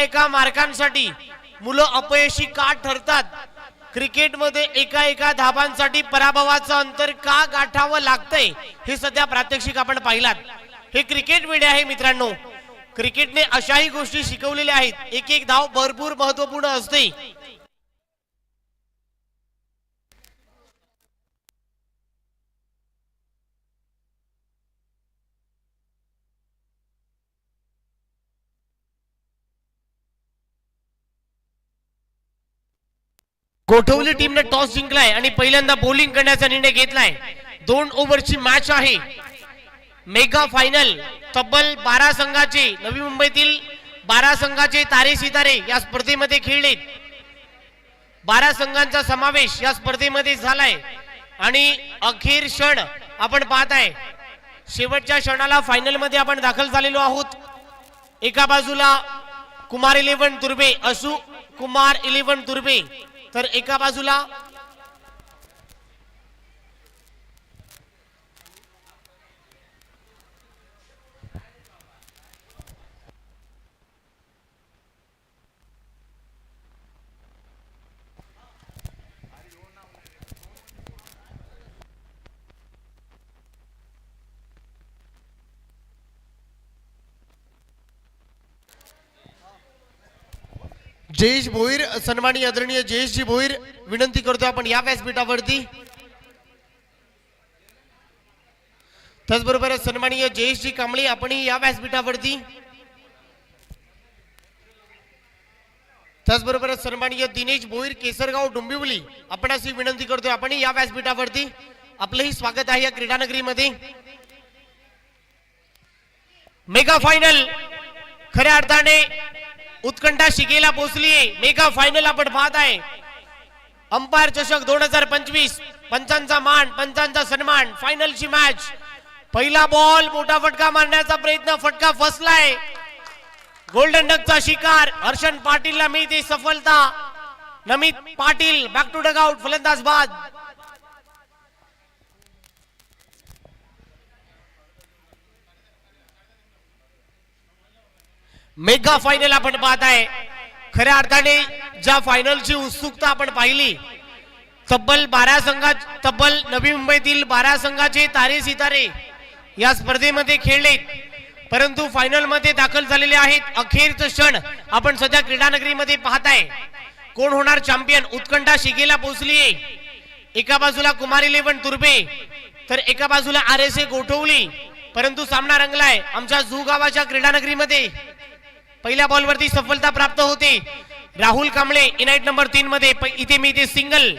एका मार्कांसाठी मुलं अपयशी का ठरतात? क्रिकेटमध्ये एका एका धाबांसाठी पराभवाचं अंतर का गाठावं लागतंय? हे सध्या प्रात्यक्षिक आपण पाहिलात. हे क्रिकेट मीडिया आहे मित्रांनो. क्रिकेटने अशाही गोष्टी शिकवलेल्या आहेत. एक एक धाव भरपूर महत्त्वपूर्ण असते. गोठवली टीमने टॉस जिंकलाय आणि पहिल्यांदा बॉलिंग करण्याचा निर्णय घेतलाय. दोन ओव्हरची मॅच आहे. मेगा फायनल तब्बल बारा संघाचे नवी मुंबईतील बारा संघाचे तारे सितारे या स्पर्धेमध्ये खेळले बारा संघांचा समावेश या स्पर्धेमध्ये झालाय. आणि अखेर क्षण आपण पाहत आहे शेवटच्या क्षणाला फायनलमध्ये आपण दाखल झालेलो आहोत. एका बाजूला कुमार इलेव्हन तुर्बे असू कुमार इलेव्हन तुर्बे तर एका बाजूला जयेश भोईर सन्मानी आदरणीय जयेशजी भोईर विनंती करतो आपण या व्यासपीठावरती त्याचबरोबर सन्माननीय जयेशजी कांबळे आपणही या व्यासपीठावरती त्याचबरोबर सन्मानीय दिनेश भोईर केसरगाव डोंबिवली आपण अशी विनंती करतोय आपणही या व्यासपीठावरती आपलंही स्वागत आहे या क्रीडानगरीमध्ये. मेगा फायनल खऱ्या अर्थाने उत्कंठा शिकेला पोहोचली मेगा फायनल आपण पाहत आहे. अंपायर चषक दोन हजार पंचवीस. पंचांचा मान पंचांचा सन्मान फायनलची मॅच पहिला बॉल मोठा फटका मारण्याचा प्रयत्न फटका फसलाय. गोल्डन डकचा शिकार हर्षण पाटीलला मिळते सफलता. Namit Patil back to dugout फलंदाज बाद. मेगा फायनल आपण पाहत आहे. खऱ्या अर्थाने ज्या फायनलची उत्सुकता आपण पाहिली तब्बल बारा संघात तब्बल नवी मुंबईतील बारा संघाचे तारे सितारे या स्पर्धेमध्ये खेळले. परंतु फायनलमध्ये दाखल झालेले आहेत अखेरचं क्षण आपण सध्या क्रीडानगरीमध्ये पाहताय कोण होणार चॅम्पियन उत्कंठा शिगेला पोहोचलीये. एका बाजूला कुमार इलेव्हन तुर्बे तर एका बाजूला आर एस ए गोठवली. परंतु सामना रंगलाय आमच्या झू गावाच्या क्रीडानगरीमध्ये. पहिल्या बॉलवरती सफलता प्राप्त होते. राहुल कांबळे इनाईट नंबर तीन मध्ये इथे मी इथे सिंगल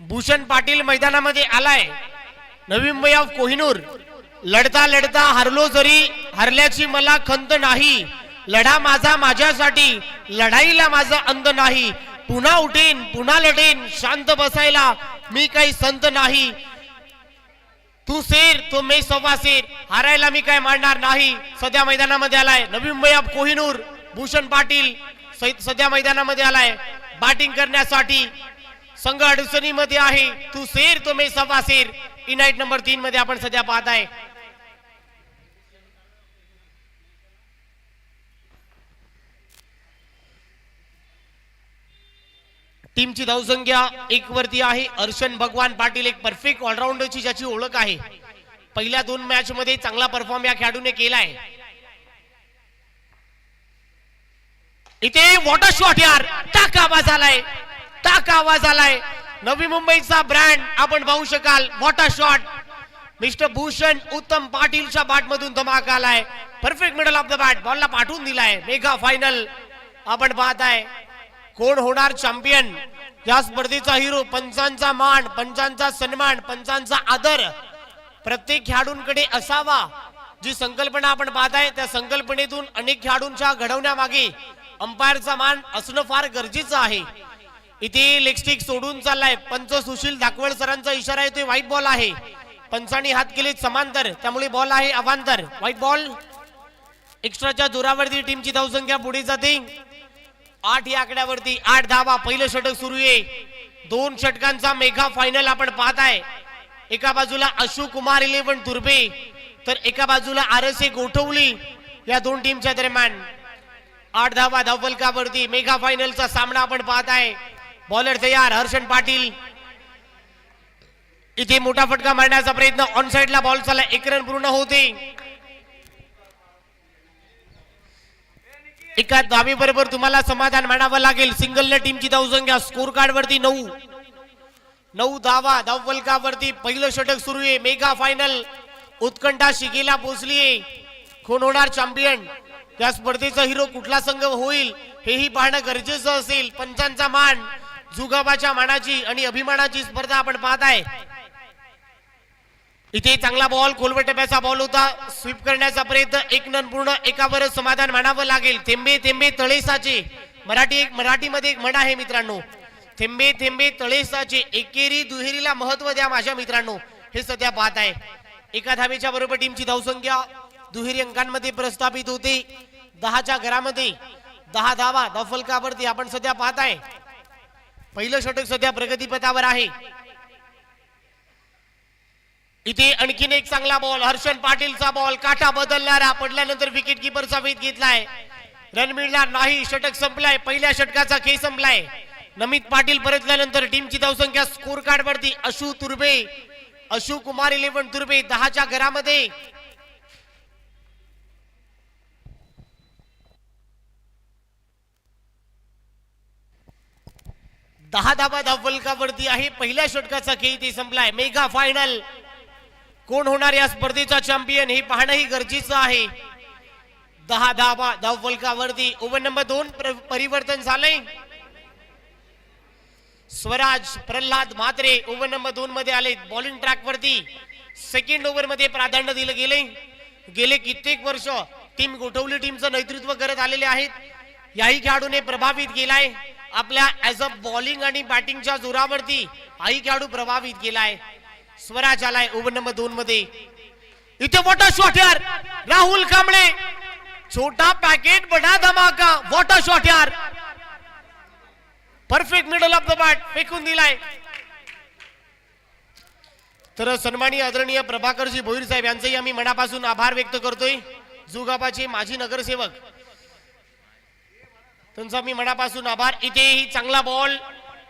भूषण पाटील मैदानामध्ये आलाय. नवी मुंबई ऑफ कोहिनूर. लढता लढता हरलो जरी हरल्याची मला खंत नाही. लढा माझा माझ्यासाठी लढाईला माझा अंत नाही. पुन्हा उठेन पुन्हा लढेन शांत बसायला मी काही संत नाही. तू शेर तो मे सव्वा शेर हारायला मी काय मांडणार नाही. सध्या मैदानामध्ये आलाय नवी मुंबई कोहिनूर भूषण पाटील. सध्या मैदानामध्ये आलाय. बॅटिंग करण्यासाठी संघ अडचणीमध्ये आहे. तू शेर तो मे सव्वा इनाईट नंबर तीन मध्ये आपण सध्या पाहत आहे टीमची धावसंख्या एक वरती आहे. अर्शन भगवान पाटील एक परफेक्ट ऑलराऊंडरची ज्याची ओळख आहे. पहिल्या दोन मॅच मध्ये चांगला परफॉर्म या खेळाडूने केलाय. इथे वॉटर शॉट यार. टाक आवाज आलाय. टाक आवाज आलाय. नवी मुंबईचा ब्रँड आपण पाहू शकाल. Water shot. मिस्टर भूषण उत्तम पाटीलच्या बॅट मधून धमाक आलाय. Perfect middle of the bat बॉलला पाठवून दिलाय. मेगा फायनल आपण पाहताय. कोण होणार चॅम्पियन या स्पर्धेचा हिरो पंचांचा मान पंचांचा सन्मान पंचांचा आदर. प्रत्येक खेळाडूंकडे असावा. जी संकल्पना आपण पाहताय त्या संकल्पनेतून अनेक खेळाडूंच्या घडवण्यामागे अंपायरचा मान असणं फार गरजेचं आहे. इथे लेगस्टिक सोडून चाललाय. पंच सुशील धाकवड सरांचा इशारा येतोय. व्हाईट बॉल आहे. पंचांनी हात केले समांतर. त्यामुळे बॉल आहे अवांतर. व्हाईट बॉल एक्स्ट्राच्या जोरावरती टीमची धावसंख्या पुढे जाते. आठ या आकड्यावरती आठ धावा पहिलं षटक सुरू आहे. दोन षटकांचा मेघा फायनल आपण पाहताय एका बाजूला अशोक कुमार इलेव्हन दुर्बे तर एका बाजूला आर एस ए गोठवली या दोन टीमच्या दरम्यान. आठ धावा धावफलकावरती मेगा फायनलचा सामना आपण पाहत आहे. बॉलर तयार हर्षण पाटील. इथे मोठा फटका मारण्याचा प्रयत्न ऑन साइडला बॉल चालला एक रन पूर्ण होते. एका धावी बरोबर तुम्हाला समाधान मानावं लागेल. सिंगल टीमची धावसंख्या स्कोर कार्ड वरती नऊ. नऊ धावा धावफलकावरती पहिलं षटक सुरू आहे. मेगा फायनल उत्कंठा शिगेला पोहोचलीये कोण होणार चॅम्पियन त्या स्पर्धेचा हिरो कुठला संघ होईल हेही पाहणं गरजेचं असेल. पंचांचा मान जुगाबाच्या मानाची आणि अभिमानाची स्पर्धा आपण पाहत आहे. इथे चांगला बॉल खोलवे टप्प्याचा बॉल होता. स्वीप करण्याचा प्रयत्न एक नन पूर्ण एकावर समाधान मानावं लागेल. थेंबे थेंबे तळेसाचे. मराठी एक मराठीमध्ये एक म्हण आहे मित्रांनो. थेंबे थेंबे तळेसाचे एकेरी दुहेरीला महत्त्व द्या माझ्या मित्रांनो. हे सध्या पाहत आहे. एका धावेच्या बरोबर टीमची धावसंख्या दुहेरी अंकांमध्ये प्रस्थापित होते. दहाच्या घरामध्ये दहा धावा धावफलकावरती आपण सध्या पाहत आहे. पहिलं षटक सध्या प्रगतीपथावर आहे. इथे आणखीन एक चांगला बॉल हर्षण पाटीलचा बॉल काठा बदलणारा पडल्यानंतर विकेट किपरचा वेध घेतलाय. रन मिळणार नाही. षटक संपलाय. पहिल्या षटकाचा खेळ संपलाय. नमित पाटील परतल्यानंतर टीमची धावसंख्या स्कोर कार्ड वरती. अशू तुर्बे अशू कुमार इलेव्हन तुर्बे दहाच्या घरामध्ये. दहा धाबा धावफलकावरती आहे. पहिल्या षटकाचा खेळ ते संपलाय. मेगा फायनल कोण होणार या स्पर्धेचा चॅम्पियन हे पाहणंही गरजेचं आहे. दहा धाबा धावफलकावरती ओव्हर नंबर दोन परिवर्तन झालंय. स्वराज प्रल्हाद म्हात्रे ओव्हर नंबर दोन मध्ये आले बॉलिंग ट्रॅक वरती. सेकंड ओव्हरमध्ये प्राधान्य दिलं गेले गेले कित्येक वर्ष टीम गोठवली टीमचं नेतृत्व करत आलेले आहेत. याही खेळाडूने प्रभावित केलाय. आपल्या ऍज अ बॉलिंग आणि बॅटिंगच्या जोरावरती हाही खेळाडू प्रभावित केलाय. स्वराज आलाय ओव्हर नंबर दोन मध्ये. इथे मोठा शॉट यार राहुल कांबळे. छोटा पॅकेट बडा धमाका वॉटर शॉट यार perfect middle of the bat फेकून दिलाय. तर सन्मानी आदरणीय प्रभाकरजी भोईर साहेब यांचेही आम्ही मनापासून आभार व्यक्त करतोय. जुगाबाचे माजी नगरसेवक. त्यांचा मी मनापासून आभार. इथेही चांगला बॉल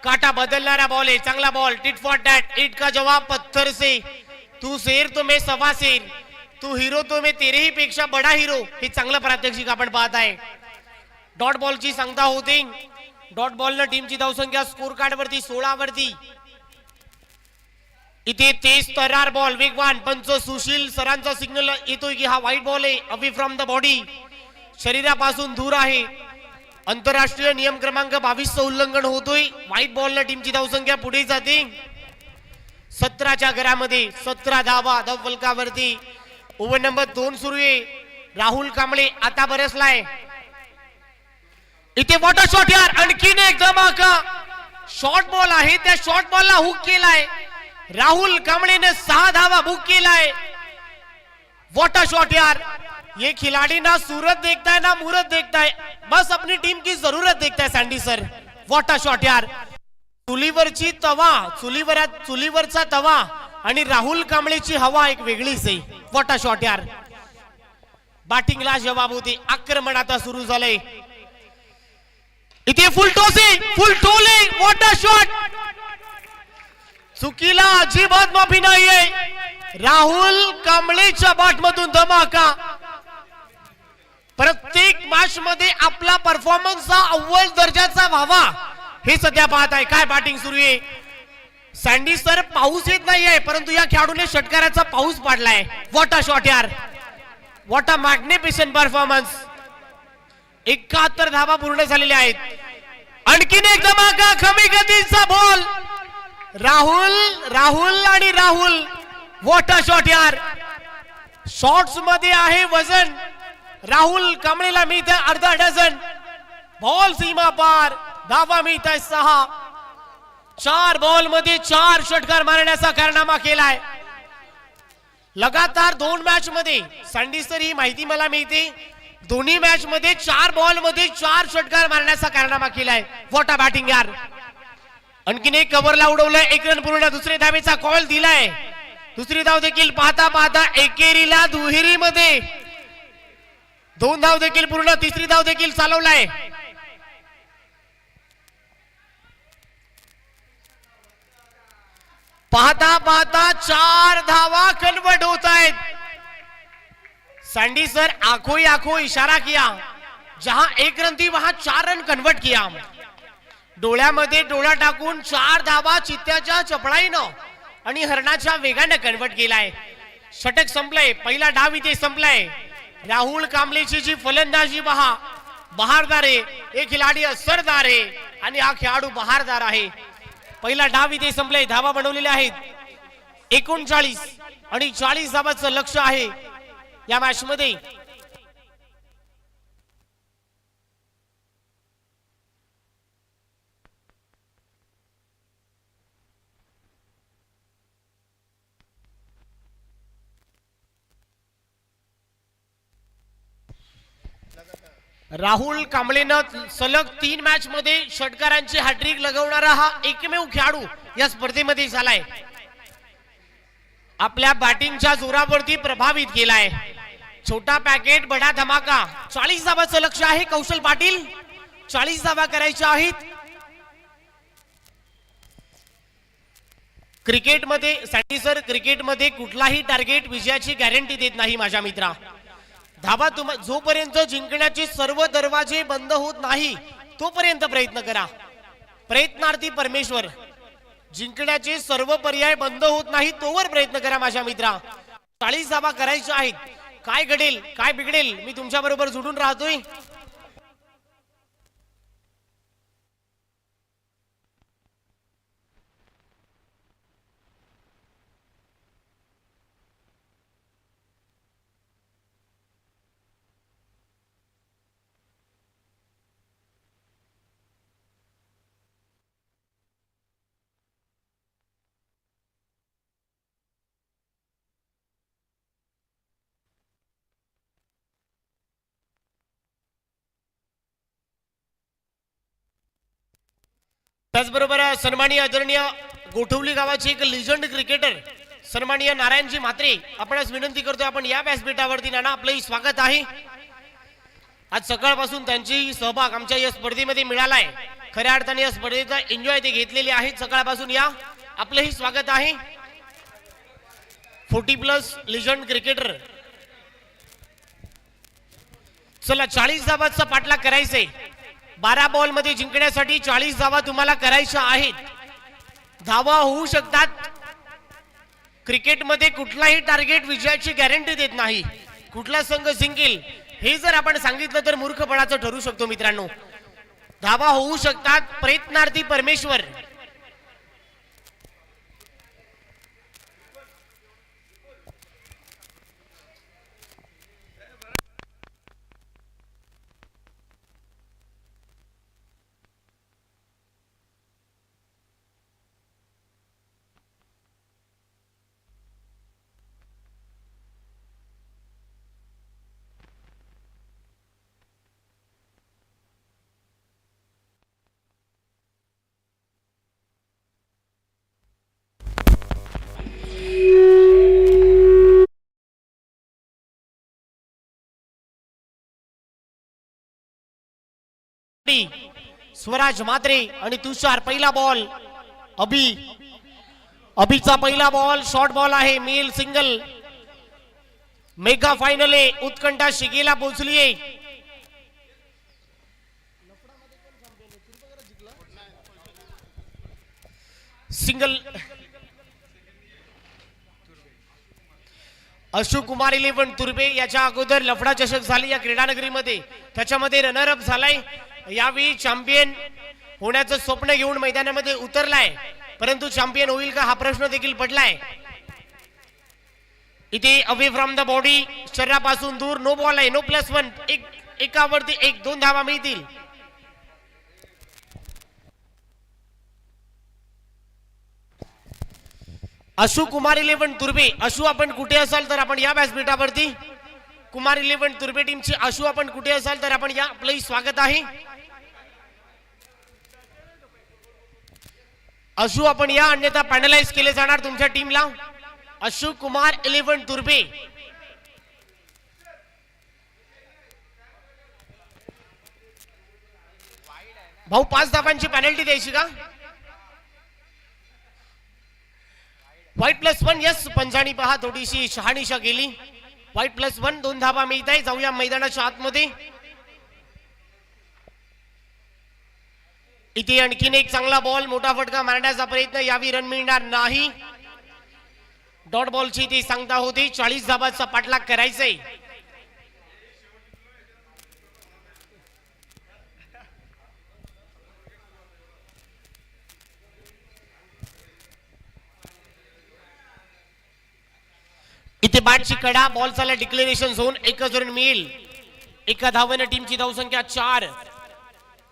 काटा बदलणारा बॉल आहे. चांगला बॉल टिट फॉर डॅट इट का जवाब पत्थर से तू शेर तो मे सवा शेर. तू हिरो तो मे तेरेही पेक्षा बडा हिरो हे चांगलं प्रात्यक्षिक आपण पाहत आहे. डॉट बॉलची सांगता होते. डॉट बॉलनं टीमची धावसंख्या स्कोर कार्ड वरती सोळा वरती इथे तेज तरार बॉल वेगवान. पंच सुशील सरांचा सिग्नल येतोय की हा व्हाईट बॉल आहे. अवे फ्रॉम द बॉडी शरीरापासून दूर आहे. आंतरराष्ट्रीय नियम क्रमांक बावीस उल्लंघन होतोय. व्हाईट बॉलनं टीमची धावसंख्या पुढे जाते. सतराच्या घरामध्ये सतरा धावा धावफलकावरती ओव्हर नंबर दोन सुरू आहे. राहुल कांबळे आता बरसलाय. इथे वॉटर शॉट यार. आणखीन एक धमाका. शॉर्ट बॉल आहे. त्या शॉर्ट बॉलला हुक केलाय. राहुल कांबळेने सहा धावा बुक केलाय. वॉटर शॉट यार. ये खिलाड़ी ना सूरत देखता है ना मुहूर्त देखता है बस अपनी टीम की जरूरत देखता है सँडी सर वॉटर शॉट यार. चुलीवरची तवा चुलीवर चुलीवरचा तवा आणि राहुल कांबळेची हवा एक वेगळीच आहे. वॉटर शॉट यार. बॅटिंगला जवाब होती. आक्रमण आता सुरू झालंय. इथे फुल टोसे फुल टोले वॉटर शॉट चुकीला अजिबात माफी नाहीये. राहुल कांबळेच्या बाट मधून धमाका. प्रत्येक मॅच मध्ये आपला परफॉर्मन्स हा अव्वल दर्जाचा व्हावा. हे सध्या पाहत आहे. काय बॅटिंग सुरू आहे? सँडी सर पाऊस येत नाहीये परंतु या खेळाडूने षटकाराचा पाऊस पाडलाय. वॉट अ शॉट यार. वॉट अ मॅग्निफिशन परफॉर्मन्स एकाहत्तर धावा पूर्ण झालेल्या आहेत. आणखीन एक धमाका कमी गतीचा बॉल. राहुल राहुल आणि राहुल. वॉटर शॉट यार. शॉट्समध्ये आहे वजन. राहुल कांबळेला मिळत अर्धा डझन. बॉल सीमा पार. धावा मिळत आहे सहा. चार बॉलमध्ये चार षटकार मारण्याचा कारनामा केलाय. लगातार दोन मॅच मध्ये. सँडी ही माहिती मला मिळते. दोन्ही मॅच मध्ये चार बॉलमध्ये चार षटकार मारण्याचा कारनामा केलाय. वॉटा बॅटिंग यार. आणखीन एक कव्हरला उडवलं एक रन पूर्ण दुसरे धावेचा कॉल दिलाय. दुसरी धाव देखील पाहता पाहता एकेरीला दुहेरीमध्ये. दोन धाव देखील पूर्ण तिसरी धाव देखील चालवलाय. पाहता पाहता चार धावा कन्वर्ट होत आहेत. सैंडी सर आंखों ही आंखों इशारा किया। जहां एक रन थी वहां चार रन कन्वर्ट किया डोळ्यामध्ये डोळा टाकून चार धावा चित्त्याच्या चपळाईनं आणि हरणाच्या वेगानं कन्वर्ट केलाय. षटक संपलंय पहिला डाव इथे संपलाय. राहुल कांबळेची जी फलंदाजी पहा. बहारदार आहे हे खिलाडी असरदार आहे आणि हा खेळाडू बहारदार आहे. पहिला डाव इथे संपलाय धावा बनवलेल्या आहेत. एकोणचाळीस आणि चाळीस धावाचं लक्ष आहे. या भाषेमध्ये. राहुल कांबळेनं सलग तीन मॅच मध्ये षटकारांची हॅट्रिक लगवणारा हा एकमेव खेळाडू या स्पर्धेमध्ये झालाय. आपल्या बॅटिंगच्या जोरावरती प्रभावित केलाय. छोटा पॅकेट बडा धमाका. चाळीस धावाचं लक्ष आहे कौशल पाटील. चाळीस धावा करायच्या आहेत क्रिकेटमध्ये साठी सर क्रिकेटमध्ये कुठलाही टार्गेट विजयाची गॅरंटी देत नाही माझ्या मित्रा. धावा तुम जोपर्यंत जिंकण्याचे सर्व दरवाजे बंद होत नाही तोपर्यंत प्रयत्न करा. प्रयत्नार्थी परमेश्वर. जिंकण्याचे सर्व पर्याय बंद होत नाही तोवर प्रयत्न करा माझ्या मित्रा. चाळीस धावा करायच्या आहेत. काय घडेल काय बिघडेल मी तुमच्या बरोबर जुडून राहतोय. त्याचबरोबर सन्माननीय आदरणीय गोठवली गावाचे एक लिजंड क्रिकेटर सन्माननीय नारायणजी म्हात्रे आपणास विनंती करतोय आपण या व्यासपीठावरती नाना आपलंही स्वागत आहे. आज सकाळपासून त्यांची सहभाग आमच्या या स्पर्धेमध्ये मिळालाय. खऱ्या अर्थाने या स्पर्धेचा एन्जॉय ते घेतलेले आहेत. सकाळपासून या आपलंही स्वागत आहे. फोर्टी प्लस लिजंड क्रिकेटर चला चाळीस धाबाचा पाठलाग करायचंय. बारा बॉलमध्ये जिंकण्यासाठी चाळीस धावा तुम्हाला करायच्या आहेत. धावा होऊ शकतात. क्रिकेटमध्ये कुठलाही टार्गेट विजयाची गॅरंटी देत नाही. कुठला संघ जिंकेल हे जर आपण सांगितलं तर मूर्खपणाचं ठरू शकतो मित्रांनो. धावा होऊ शकतात प्रयत्नार्थी परमेश्वर. स्वराज मात्रे आणि तुषार पहिला बॉल अभि अभिचा पहिला बॉल शॉर्ट बॉल आहे मेल सिंगल मेगा फायनल आहे उत्कंठा शिगेला पोहोचली आहे सिंगल अशोक कुमार इलेव्हन तुर्बे याच्या अगोदर लफडा चषक झाली या क्रीडानगरीमध्ये. त्याच्यामध्ये रनर अप झालाय. यावेळी चॅम्पियन होण्याचं स्वप्न घेऊन मैदानामध्ये उतरलाय. परंतु चॅम्पियन होईल का हा प्रश्न देखील पडलाय. इथे अवे फ्रॉम द बॉडी शरीरापासून दूर नो बॉल आहे नो प्लस वन एक एकावरती एक दोन धावा मिळतील. अशू कुमार इलेव्हन दुर्बे अशू आपण कुठे असाल तर आपण या व्यासपीठावरती. कुमार इलेवन तुर्बे टीम ची आशू आपण कुठे असाल तर आपण या आपलंही स्वागत आहे. अशू आपण या अन्यथा पॅनलाइज केले जाणार तुमच्या टीमला अशू कुमार इलेव्हन तुर्बे भाऊ पाच धाबांची पॅनल्टी द्यायची का? व्हाईट प्लस वन यस पंजाणी पहा थोडीशी शहाणीशा गेली व्हाईट प्लस वन दोन धाबा मिळत आहे. जाऊया मैदानाच्या आतमध्ये. इथे आणखीन एक चांगला बॉल मोठा फटका मारण्याचा प्रयत्न. यावी रन मिळणार नाही. डॉट बॉलची ती सांगता होती. चाळीस धाबाचा पाठलाग करायचा आहे बाटची कडा बॉल चालला डिक्लेरेशन झोन एकच रन मिळेल. एका धावाने टीमची धावसंख्या चार.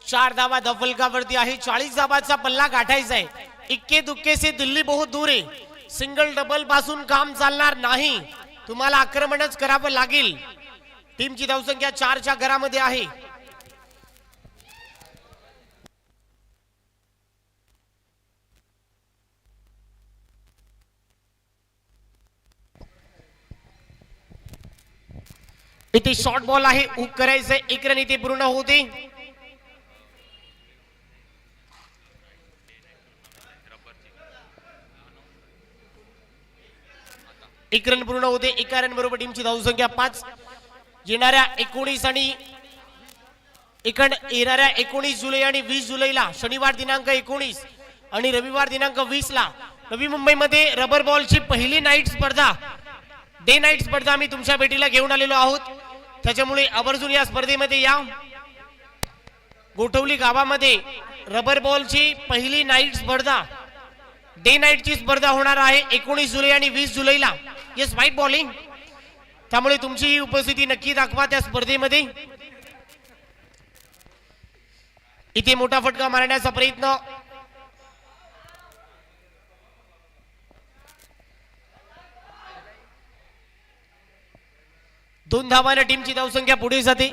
चार धावा धफलकावरती आहे. चाळीस धावाचा पल्ला गाठायचा आहे. इक्के दुक्के से दिल्ली बहुत दूर आहे. सिंगल डबलपासून काम चालणार नाही. तुम्हाला आक्रमणच करावं लागेल. टीमची धावसंख्या चारच्या घरामध्ये आहे. इथे शॉर्ट बॉल आहे. हुक करायचंय. एक रन इथे पूर्ण होते एक रन पूर्ण होते एका रन बरोबर टीमची धावसंख्या पाच. येणाऱ्या एकोणीस आणि इकड येणाऱ्या एकोणीस जुलै आणि वीस जुलैला शनिवार दिनांक एकोणीस आणि रविवार दिनांक वीस ला नवी मुंबईमध्ये रबर बॉलची पहिली नाईट स्पर्धा. डे नाईट स्पर्धा आम्ही तुमच्या भेटीला घेऊन आलेलो आहोत. त्याच्यामुळे आवर्जून या स्पर्धेमध्ये या. गोठवली गावामध्ये रबर बॉलची पहिली नाईट स्पर्धा. डे नाईटची स्पर्धा होणार आहे एकोणीस जुलै आणि वीस जुलैला. येस व्हाईट बॉलिंग त्यामुळे तुमची उपस्थिती नक्की दाखवा त्या स्पर्धेमध्ये. इथे मोठा फटका मारण्याचा प्रयत्न. दोन धावाने टीमची धावसंख्या पुढे जाते.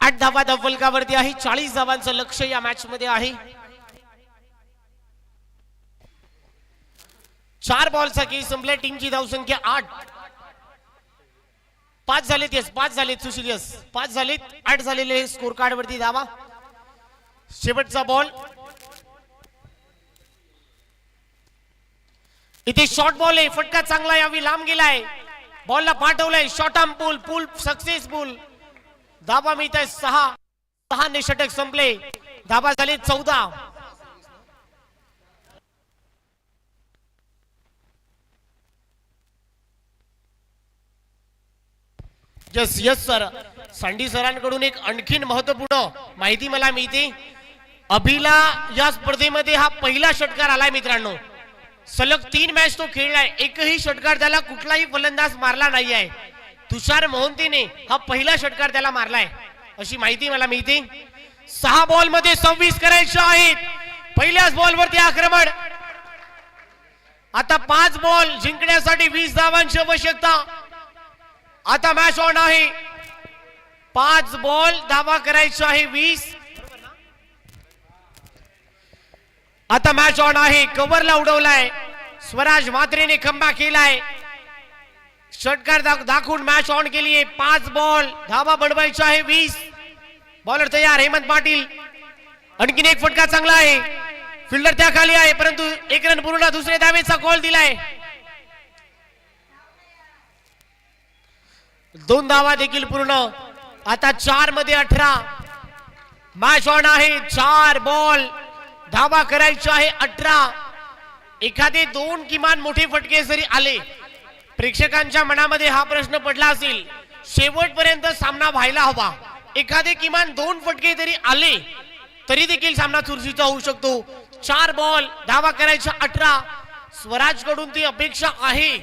आठ धावा धफलकावरती आहे. चाळीस धावांचं लक्ष या मॅच मध्ये आहे. चार बॉलचा खेळ संपल्या. टीमची धावसंख्या आठ. पाच झालेत यस पाच झालेत सुशील यस पाच झालेत आठ झालेले स्कोर कार्ड वरती धावा. शेवटचा बॉल इथे शॉर्ट बॉल आहे. फटका चांगला यावी लांब गेलाय. बॉलला पाठवलंय. Short arm pull pull successful धाबा मिळत आहे सहा सहा निषटक संपले. धाबा झाले चौदा. यस यस सर सांडी सरांकडून एक आणखीन महत्त्वपूर्ण माहिती मला मिळते. अभिला या स्पर्धेमध्ये हा पहिला षटकार आलाय मित्रांनो. सलग तीन मॅच तो खेळलाय. एकही षटकार त्याला कुठलाही फलंदाज मारला नाही आहे तुषार मोहंतीने हा पहिला षटकार त्याला मारलाय. अशी माहिती मला मिळते. सहा बॉलमध्ये सव्वीस करायचे आहेत. पहिल्याच बॉल वरती आक्रमण. आता पाच बॉल जिंकण्यासाठी वीस धावांची आवश्यकता. आता मॅच ऑन आहे. पाच बॉल धावा करायचा आहे वीस. आता मॅच ऑन आहे कव्हरला उडवलाय. स्वराज मात्रेने खंबा केलाय. षटकार दाख- दाखवून मॅच ऑन केली आहे. पाच बॉल धावा बनवायचा आहे वीस. बॉलर तयार हेमंत पाटील. आणखीन एक फटका चांगला आहे. फिल्डर त्या खाली आहे परंतु एक रन पूर्ण दुसऱ्या धावेचा कॉल दिलाय. दोन धावा देखील पूर्ण. आता चारमध्ये अठरा. मॅच ऑन आहे चार बॉल धावा करायचा आहे अठरा. एखादे दोन किमान मोठे फटके जरी आले प्रेक्षकांच्या मनामध्ये हा प्रश्न पडला असेल शेवटपर्यंत सामना व्हायला हवा. एखादे किमान दोन फटके जरी आले तरी देखील सामना चुरशीचा होऊ शकतो. चार बॉल धावा करायच्या अठरा. स्वराजकडून ती अपेक्षा आहे.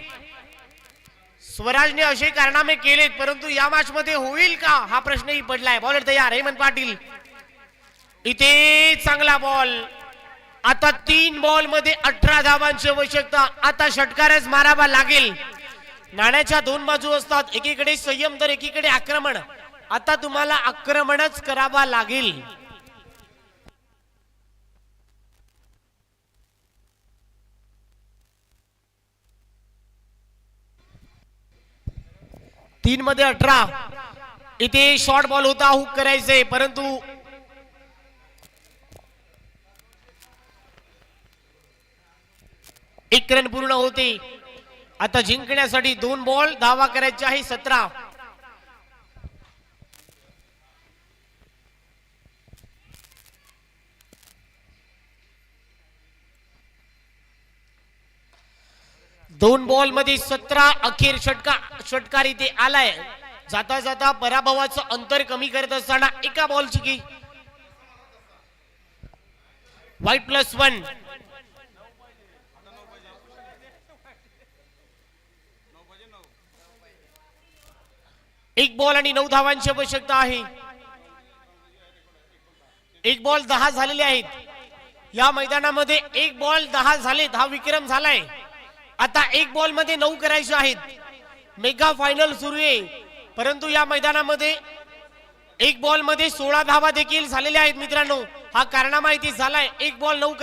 स्वराजने असे कारनामे केलेत परंतु या मॅच मध्ये होईल का? हा प्रश्नही पडलाय. बॉलर तयार हेमंत पाटील. इथे चांगला बॉल आता तीन बॉलमध्ये अठरा धावांची आवश्यकता. आता षटकारच मारावा लागेल. नाण्याच्या दोन बाजू असतात. एकीकडे संयम तर एकीकडे आक्रमण. आता तुम्हाला आक्रमणच करावा लागेल. तीन मध्ये अठरा. इथे शॉर्ट बॉल होता हुक करायचे. परंतु एक रन पूर्ण होते. आता जिंकण्यासाठी दोन बॉल धावा करायचे आहे सतरा. दोन बॉलमध्ये सतरा अखेर षटका षटकार इथे आलाय. जाता जाता पराभवाचं अंतर कमी करत असताना एका बॉलची की. वाईट प्लस वन. एक बॉल आणि नऊ धावांची आवश्यकता आहे. एक बॉल दहा झालेले आहेत. या मैदानामध्ये एक बॉल दहा झालेत हा विक्रम झालाय. आता एक बॉलमध्ये नऊ करायचे आहेत. मेगा फायनल सुरू आहे. परंतु या मैदानामध्ये एक बॉलमध्ये सोळा धावा देखील झालेल्या आहेत मित्रांनो. हा कारनामा इथे झालाय. एक बॉल नऊ